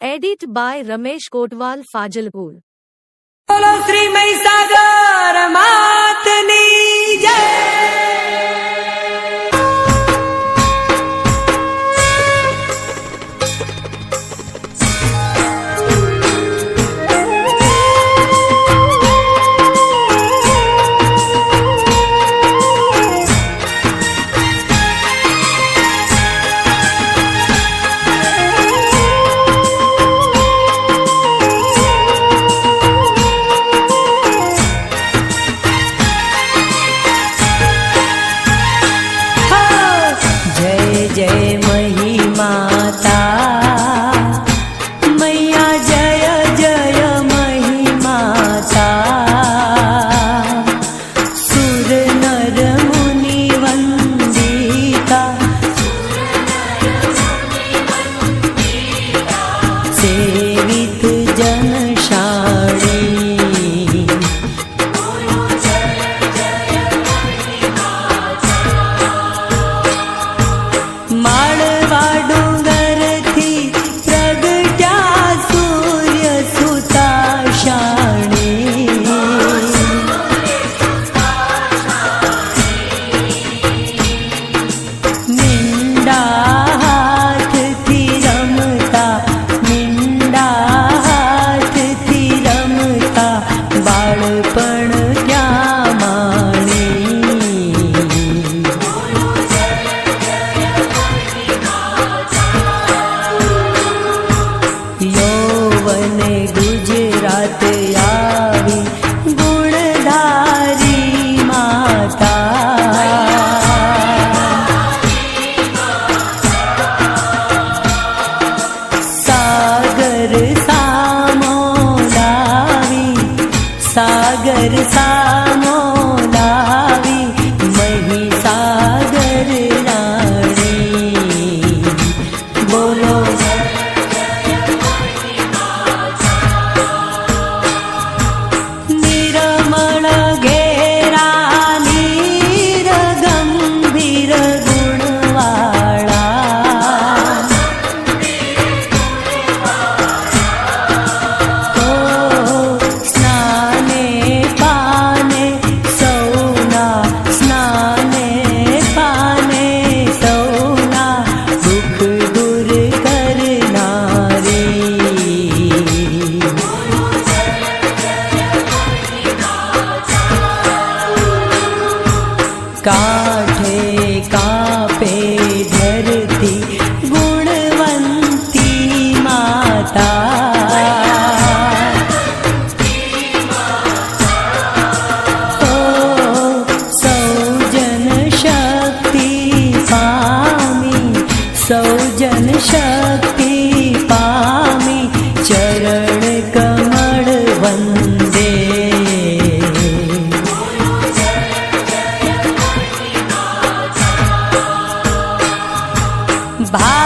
Edit by Ramesh Kotwal Fajalpur Shri Mahisagar માતની day. बरसा शक्ति पामि चरण कहणव भा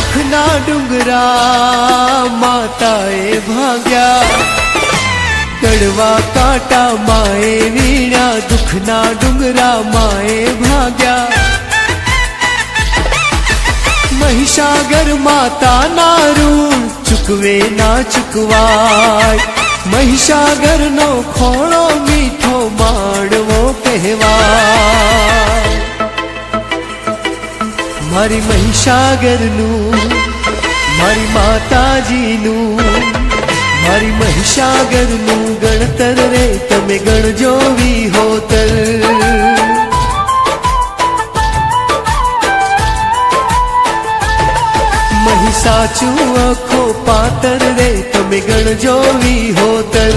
આ દુઃખના ડુંગરા માતાએ ભાગ્યા. કડવા કાંટા માએ વીણ્યા, દુઃખના ડુંગરા માએ ભાગ્યા. મહિષાગર માતાના નારૂ ચૂકવે ના ચૂકવાય. મહિષાગર નો ખોળો મીઠો માણવો કહેવાય. મારી મહિષાગરનું મારી માતાજીનું, મારી મહિષાગરનું ગણતર રે, તમે ગણજો વિહોતર મહી સાચું આખો પાતર રે, તમે ગણજો વિહોતર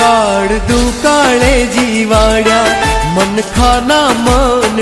કાળ દુકાળે જીવાડ્યા મન ખાના મન